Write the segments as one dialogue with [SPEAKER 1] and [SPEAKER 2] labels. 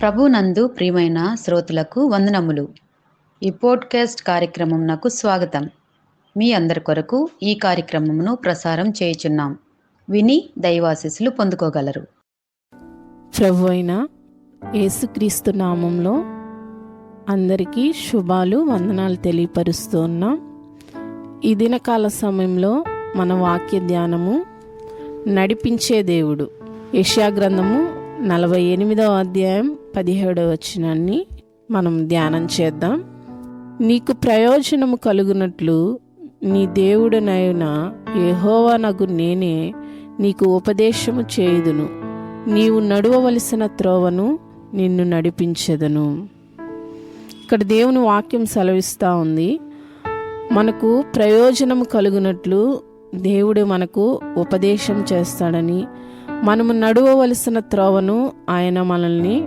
[SPEAKER 1] ప్రభునందు ప్రియమైన శ్రోతలకు వందనములు. ఈ పోడ్కాస్ట్ కార్యక్రమం నాకు స్వాగతం. మీ అందరి కొరకు ఈ కార్యక్రమమును ప్రసారం చేయుచున్నాం. విని దైవాశిస్సులు పొందుకోగలరు.
[SPEAKER 2] ప్రభు అయిన యేసుక్రీస్తు నామంలో అందరికీ శుభాలు వందనాలు తెలియపరుస్తూ ఉన్నాం ఈ దినకాల సమయంలో మన వాక్య ధ్యానము నడిపించే దేవుడు. యశాగ్రంథము గ్రంథము నలభై ఎనిమిదవ అధ్యాయం పదిహేడవ వచనాన్ని మనం ధ్యానం చేద్దాం. నీకు ప్రయోజనము కలుగునట్లు నీ దేవుడనైన యెహోవా నగు నేనే నీకు ఉపదేశము చేయుదును. నీవు నడువవలసిన త్రోవను నిన్ను నడిపించెదను. ఇక్కడ దేవుని వాక్యం సెలవిస్తూ ఉంది. మనకు ప్రయోజనం కలుగునట్లు దేవుడు మనకు ఉపదేశం చేస్తాడని మనము నడవవలసిన త్రోవను ఆయన మనల్ని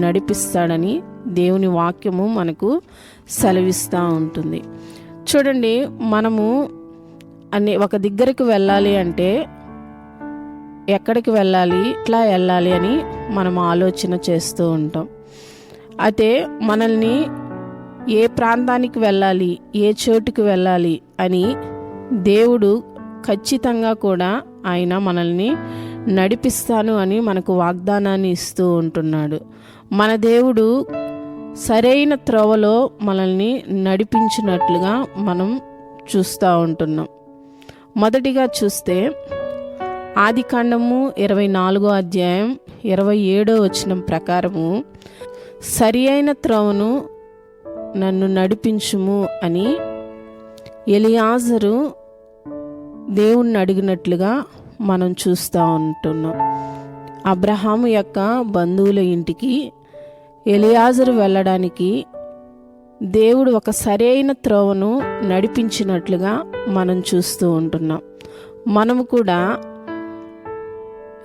[SPEAKER 2] నడిపిస్తాడని దేవుని వాక్యము మనకు సెలవిస్తూ ఉంటుంది. చూడండి మనము అనే ఒక దగ్గరికి వెళ్ళాలి అంటే ఎక్కడికి వెళ్ళాలి ఇట్లా వెళ్ళాలి అని మనం ఆలోచన చేస్తూ ఉంటాం. అయితే మనల్ని ఏ ప్రాంతానికి వెళ్ళాలి? ఏ చోటుకి వెళ్ళాలి? అని దేవుడు ఖచ్చితంగా కూడా ఆయన మనల్ని నడిపిస్తాను అని మనకు వాగ్దానాన్ని ఇస్తూ ఉంటున్నాడు. మన దేవుడు సరైన త్రోవలో మనల్ని నడిపించినట్లుగా మనం చూస్తూ ఉంటున్నాం. మొదటిగా చూస్తే ఆది కాండము ఇరవై నాలుగో అధ్యాయం ఇరవై ఏడో వచనం ప్రకారము సరి అయిన త్రోవను నన్ను నడిపించుము అని ఎలియాజరు దేవుణ్ణి అడిగినట్లుగా మనం చూస్తూ ఉంటున్నాం. అబ్రహాము యొక్క బంధువుల ఇంటికి ఎలియాజరు వెళ్ళడానికి దేవుడు ఒక సరైన త్రోవను నడిపించినట్లుగా మనం చూస్తూ ఉంటున్నాం. మనము కూడా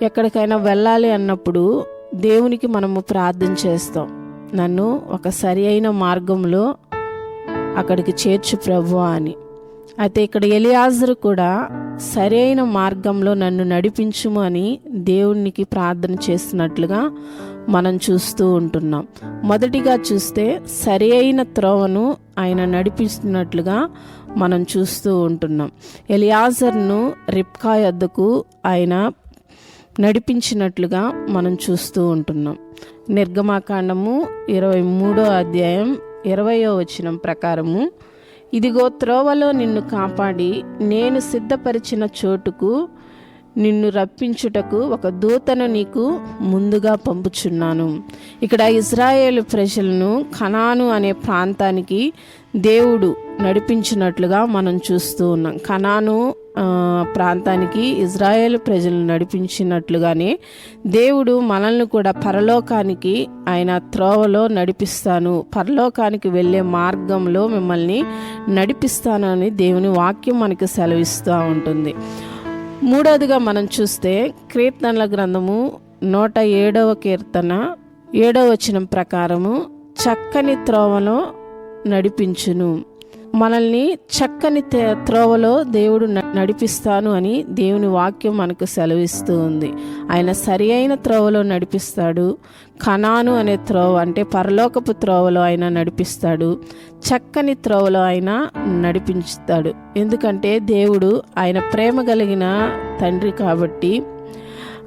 [SPEAKER 2] ఎక్కడికైనా వెళ్ళాలి అన్నప్పుడు దేవునికి మనము ప్రార్థన చేస్తాం. నన్ను ఒక సరి అయిన మార్గంలో అక్కడికి చేర్చు ప్రభు అని. అయితే ఇక్కడ ఎలియాజరు కూడా సరైన మార్గంలో నన్ను నడిపించుము అని దేవునికి ప్రార్థన చేస్తున్నట్లుగా మనం చూస్తూ ఉంటున్నాం. మొదటిగా చూస్తే సరి అయిన త్రోవను ఆయన నడిపిస్తున్నట్లుగా మనం చూస్తూ ఉంటున్నాం. ఎలియాజర్ను రిప్కా యొద్దకు ఆయన నడిపించినట్లుగా మనం చూస్తూ ఉంటున్నాం. నిర్గమాకాండము ఇరవై మూడో అధ్యాయం ఇరవయో వచనం ప్రకారము ఇదిగో త్రోవలో నిన్ను కాపాడి నేను సిద్ధపరిచిన చోటుకు నిన్ను రప్పించుటకు ఒక దూతను నీకు ముందుగా పంపుచున్నాను. ఇక్కడ ఇజ్రాయేల్ ప్రజలను ఖనాను అనే ప్రాంతానికి దేవుడు నడిపించినట్లుగా మనం చూస్తూ ఉన్నాం. ఖనాను ప్రాంతానికి ఇజ్రాయేల్ ప్రజలు నడిపించినట్లుగానే దేవుడు మనల్ని కూడా పరలోకానికి ఆయన త్రోవలో నడిపిస్తాను. పరలోకానికి వెళ్ళే మార్గంలో మిమ్మల్ని నడిపిస్తానని దేవుని వాక్యం మనకి సెలవిస్తూ ఉంటుంది. మూడవదిగా మనం చూస్తే కీర్తనల గ్రంథము నూట ఏడవ కీర్తన ఏడవ వచనం ప్రకారము చక్కని త్రోవలో నడిపించును. మనల్ని చక్కని త్రోవలో దేవుడు న- నడిపిస్తాను అని దేవుని వాక్యం మనకు సెలవిస్తూ ఉంది. ఆయన సరి అయిన త్రోవలో నడిపిస్తాడు. కనాను అనే త్రోవ అంటే పరలోకపు త్రోవలో ఆయన నడిపిస్తాడు. చక్కని త్రోవలో ఆయన నడిపించుతాడు ఎందుకంటే దేవుడు ఆయన ప్రేమ కలిగిన తండ్రి కాబట్టి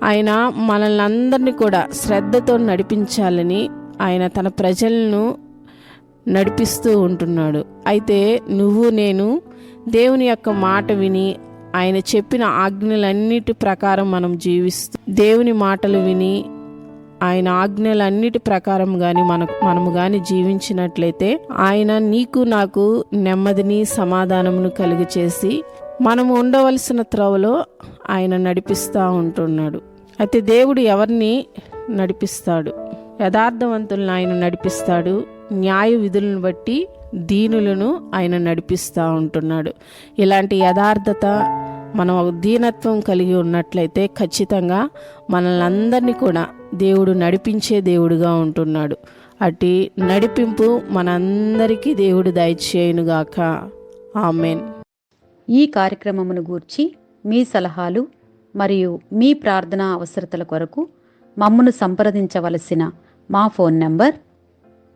[SPEAKER 2] ఆయన మనల్ని అందరినీ కూడా శ్రద్ధతో నడిపించాలని ఆయన తన ప్రజలను నడిపిస్తూ ఉంటున్నాడు. అయితే నువ్వు నేను దేవుని యొక్క మాట విని ఆయన చెప్పిన ఆజ్ఞలన్నిటి ప్రకారం మనం జీవిస్తూ దేవుని మాటలు విని ఆయన ఆజ్ఞలన్నిటి ప్రకారం కానీ మన మనము కానీ జీవించినట్లయితే ఆయన నీకు నాకు నెమ్మదిని సమాధానమును కలిగి చేసి మనము ఉండవలసిన త్రవలో ఆయన నడిపిస్తూ ఉంటున్నాడు. అయితే దేవుడు ఎవరిని నడిపిస్తాడు? యథార్థవంతులను ఆయన నడిపిస్తాడు? న్యాయ విధులను బట్టి దీనులను ఆయన నడిపిస్తూ ఉంటున్నాడు. ఇలాంటి యథార్థత మనం దీనత్వం కలిగి ఉన్నట్లయితే ఖచ్చితంగా మనల్ని అందరినీ కూడా దేవుడు నడిపించే దేవుడుగా ఉంటున్నాడు. అటి నడిపింపు మనందరికీ దేవుడు దయచేయునుగాక. ఆమెన్.
[SPEAKER 1] ఈ కార్యక్రమమును గూర్చి మీ సలహాలు మరియు మీ ప్రార్థనా అవసరతల కొరకు మమ్మను సంప్రదించవలసిన మా phone number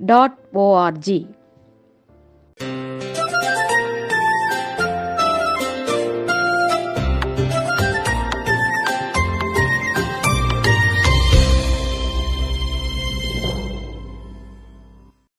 [SPEAKER 1] dot O R G